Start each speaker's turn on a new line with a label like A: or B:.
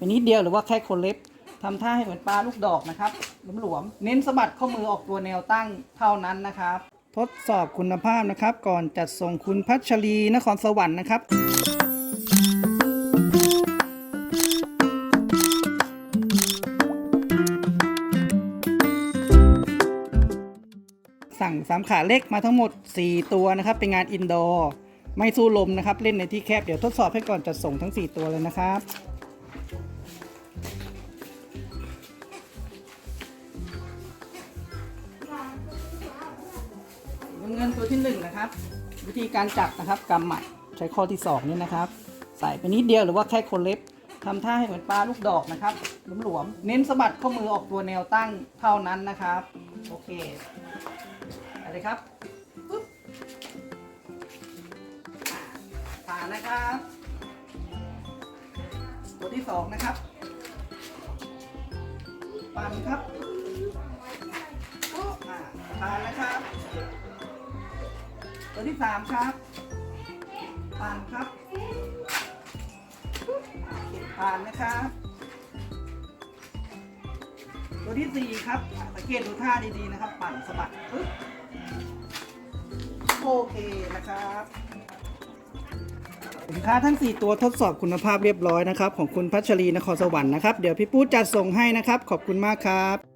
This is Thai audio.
A: ไปนิดเดียวหรือว่าแค่คนเล็บทำท่าให้เหมือนปลาลูกดอกนะครับหลวมๆเน้นสะบัดข้อมือออกตัวแนวตั้งเท่านั้นนะครับ ทดสอบคุณภาพนะครับ ก่อนจัดส่งคุณพัชรีนครสวรรค์นะครับสั่งสามขาเล็กมาทั้งหมด 4 ตัวนะครับ เป็นงานอินดอร์ไม่สู้ลมนะครับ เล่นในที่แคบ เดี๋ยวทดสอบให้ก่อนจัดส่งทั้ง 4 ตัวเลยนะครับ เงินตัวที่1นะครับ วิธีการจับนะครับกำหมัดใช้ข้อที่2นี่นะครับ ใส่ไปนิดเดียวหรือว่าแค่คนเล็บทำท่าให้เหมือนปลาลูกดอกนะครับหลวมๆเน้นสะบัดข้อมือออกตัวแนวตั้งเท่านั้นนะครับ โอเคอะไรครับปึ๊บอ่าผ่านนะครับ ตัวที่สองนะครับปั่นครับอ่าผ่านนะครับ ตัวที่สามครับผ่านครับเก็บผ่านนะครับตัวที่สี่ครับสังเกตดูท่าดีๆนะครับ ปั่นสะบัดปึ๊บโอเคนะครับสินค้าทั้ง 4 ตัวทดสอบคุณภาพเรียบร้อยนะครับ ของคุณพัชรีนครสวรรค์นะครับ เดี๋ยวพี่ปู้จัดส่งให้นะครับ ขอบคุณมากครับ